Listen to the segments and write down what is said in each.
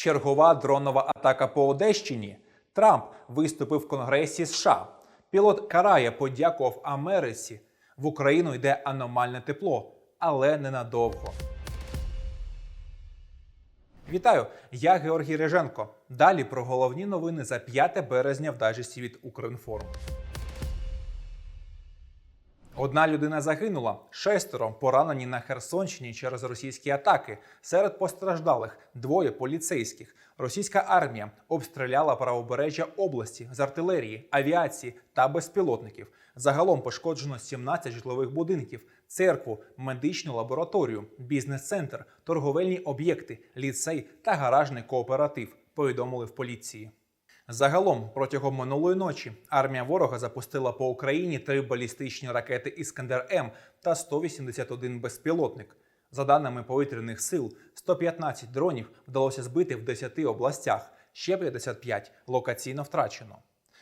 Чергова дронова атака по Одещині. Трамп виступив в Конгресі США. Пілот Карая подякував Америці. В Україну йде аномальне тепло, але ненадовго. Вітаю, я Георгій Реженко. Далі про головні новини за 5 березня в дайджесті від Укрінформ. Одна людина загинула, шестеро поранені на Херсонщині через російські атаки. Серед постраждалих двоє поліцейських. Російська армія обстріляла правобережжя області з артилерії, авіації та безпілотників. Загалом пошкоджено 17 житлових будинків, церкву, медичну лабораторію, бізнес-центр, торговельні об'єкти, ліцей та гаражний кооператив. Повідомили в поліції. Загалом протягом минулої ночі армія ворога запустила по Україні три балістичні ракети Іскандер М та 181 безпілотник. За даними повітряних сил, 115 дронів вдалося збити в 10 областях, ще 55 локаційно втрачено.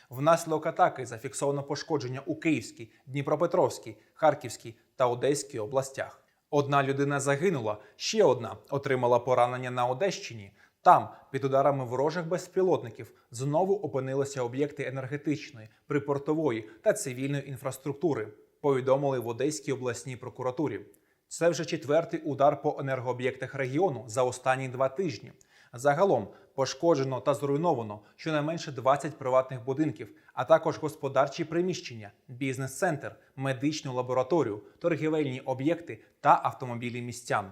Внаслідок атаки зафіксовано пошкодження у Київській, Дніпропетровській, Харківській та Одеській областях. Одна людина загинула, ще одна отримала поранення на Одещині. Там, під ударами ворожих безпілотників, знову опинилися об'єкти енергетичної, припортової та цивільної інфраструктури. Повідомили в Одеській обласній прокуратурі. Це вже четвертий удар по енергооб'єктах регіону за останні два тижні. Загалом пошкоджено та зруйновано щонайменше 20 приватних будинків, а також господарчі приміщення, бізнес-центр, медичну лабораторію, торгівельні об'єкти та автомобілі містян.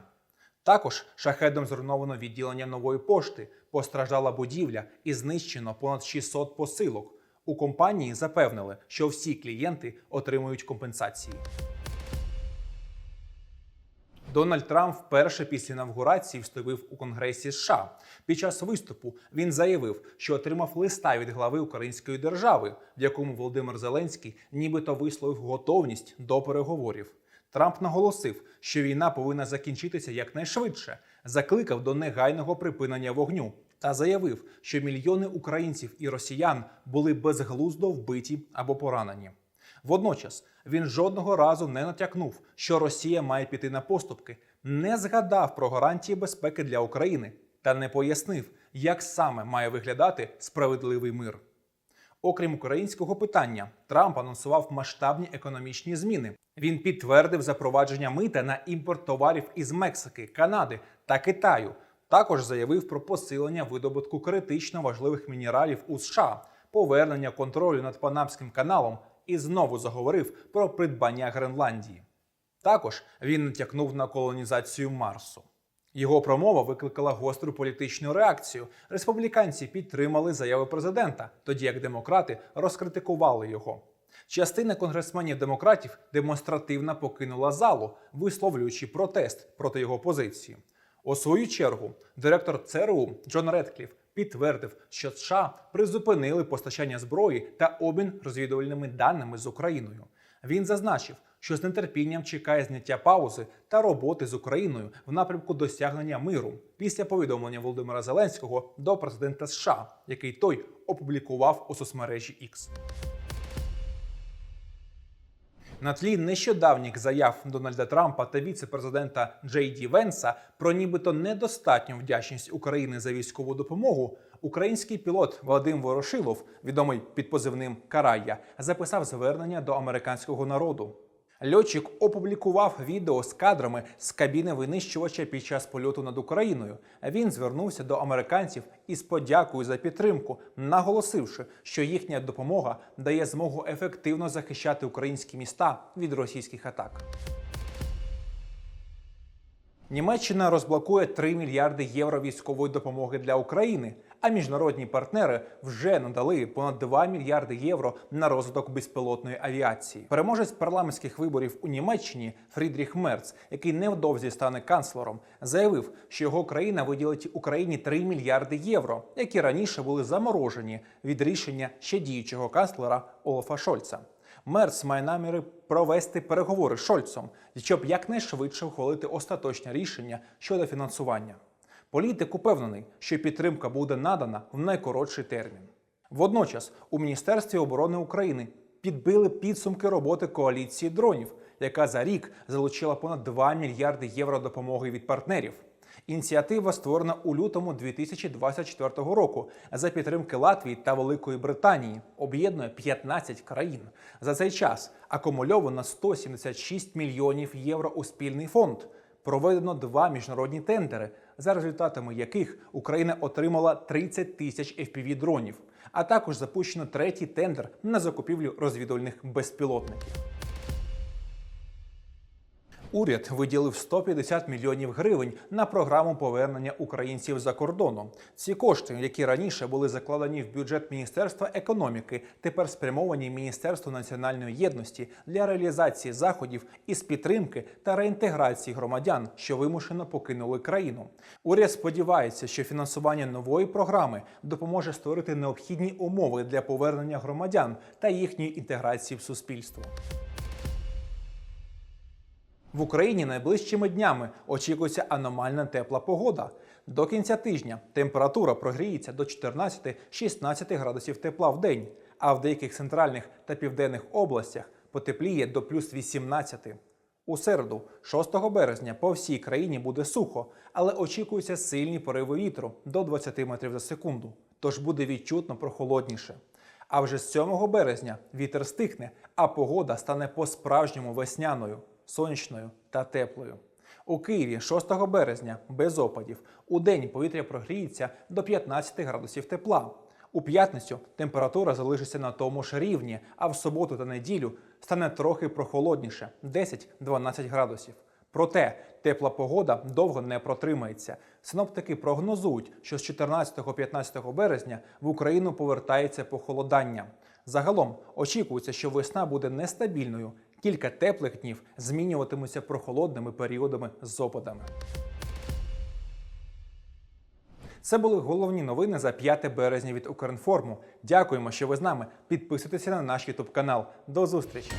Також шахедом зруйновано відділення нової пошти, постраждала будівля і знищено понад 600 посилок. У компанії запевнили, що всі клієнти отримують компенсації. Дональд Трамп вперше після інавгурації вступив у Конгресі США. Під час виступу він заявив, що отримав листа від глави Української держави, в якому Володимир Зеленський нібито висловив готовність до переговорів. Трамп наголосив, що війна повинна закінчитися якнайшвидше, закликав до негайного припинення вогню та заявив, що мільйони українців і росіян були безглуздо вбиті або поранені. Водночас він жодного разу не натякнув, що Росія має піти на поступки, не згадав про гарантії безпеки для України та не пояснив, як саме має виглядати справедливий мир. Окрім українського питання, Трамп анонсував масштабні економічні зміни. Він підтвердив запровадження мита на імпорт товарів із Мексики, Канади та Китаю. Також заявив про посилення видобутку критично важливих мінералів у США, повернення контролю над Панамським каналом і знову заговорив про придбання Гренландії. Також він натякнув на колонізацію Марсу. Його промова викликала гостру політичну реакцію. Республіканці підтримали заяви президента, тоді як демократи розкритикували його. Частина конгресменів демократів демонстративно покинула залу, висловлюючи протест проти його позиції. У свою чергу, директор ЦРУ Джон Редкліф підтвердив, що США призупинили постачання зброї та обмін розвідувальними даними з Україною. Він зазначив, що з нетерпінням чекає зняття паузи та роботи з Україною в напрямку досягнення миру після повідомлення Володимира Зеленського до президента США, який той опублікував у соцмережі X. На тлі нещодавніх заяв Дональда Трампа та віце-президента Джей Ді Венса про нібито недостатню вдячність України за військову допомогу. Український пілот Вадим Ворошилов, відомий під позивним Карая, записав звернення до американського народу. Льотчик опублікував відео з кадрами з кабіни винищувача під час польоту над Україною. Він звернувся до американців із подякою за підтримку, наголосивши, що їхня допомога дає змогу ефективно захищати українські міста від російських атак. Німеччина розблокує 3 мільярди євро військової допомоги для України, а міжнародні партнери вже надали понад 2 мільярди євро на розвиток безпілотної авіації. Переможець парламентських виборів у Німеччині Фрідріх Мерц, який невдовзі стане канцлером, заявив, що його країна виділить Україні 3 мільярди євро, які раніше були заморожені від рішення ще діючого канцлера Олафа Шольца. Мерц має наміри провести переговори з Шольцом, щоб якнайшвидше ухвалити остаточне рішення щодо фінансування. Політик упевнений, що підтримка буде надана в найкоротший термін. Водночас у Міністерстві оборони України підбили підсумки роботи коаліції дронів, яка за рік залучила понад 2 мільярди євро допомоги від партнерів. Ініціатива створена у лютому 2024 року за підтримки Латвії та Великої Британії. Об'єднує 15 країн. За цей час акумульовано 176 мільйонів євро у спільний фонд. Проведено два міжнародні тендери, за результатами яких Україна отримала 30 тисяч fpv дронів, а також запущено третій тендер на закупівлю розвідувальних безпілотників. Уряд виділив 150 мільйонів гривень на програму повернення українців за кордону. Ці кошти, які раніше були закладені в бюджет Міністерства економіки, тепер спрямовані Міністерству національної єдності для реалізації заходів із підтримки та реінтеграції громадян, що вимушено покинули країну. Уряд сподівається, що фінансування нової програми допоможе створити необхідні умови для повернення громадян та їхньої інтеграції в суспільство. В Україні найближчими днями очікується аномальна тепла погода. До кінця тижня температура прогріється до 14-16 градусів тепла в день, а в деяких центральних та південних областях потепліє до плюс 18. У середу, 6 березня, по всій країні буде сухо, але очікуються сильні пориви вітру до 20 метрів за секунду, тож буде відчутно прохолодніше. А вже з 7 березня вітер стихне, а погода стане по-справжньому весняною, сонячною та теплою. У Києві 6 березня без опадів. У день повітря прогріється до 15 градусів тепла. У п'ятницю температура залишиться на тому ж рівні, а в суботу та неділю стане трохи прохолодніше 10-12 градусів. Проте тепла погода довго не протримається. Синоптики прогнозують, що з 14-15 березня в Україну повертається похолодання. Загалом очікується, що весна буде нестабільною. Кілька теплих днів змінюватимуться прохолодними періодами з опадами. Це були головні новини за 5 березня від Укрінформу. Дякуємо, що ви з нами. Підписуйтеся на наш Ютуб канал. До зустрічі!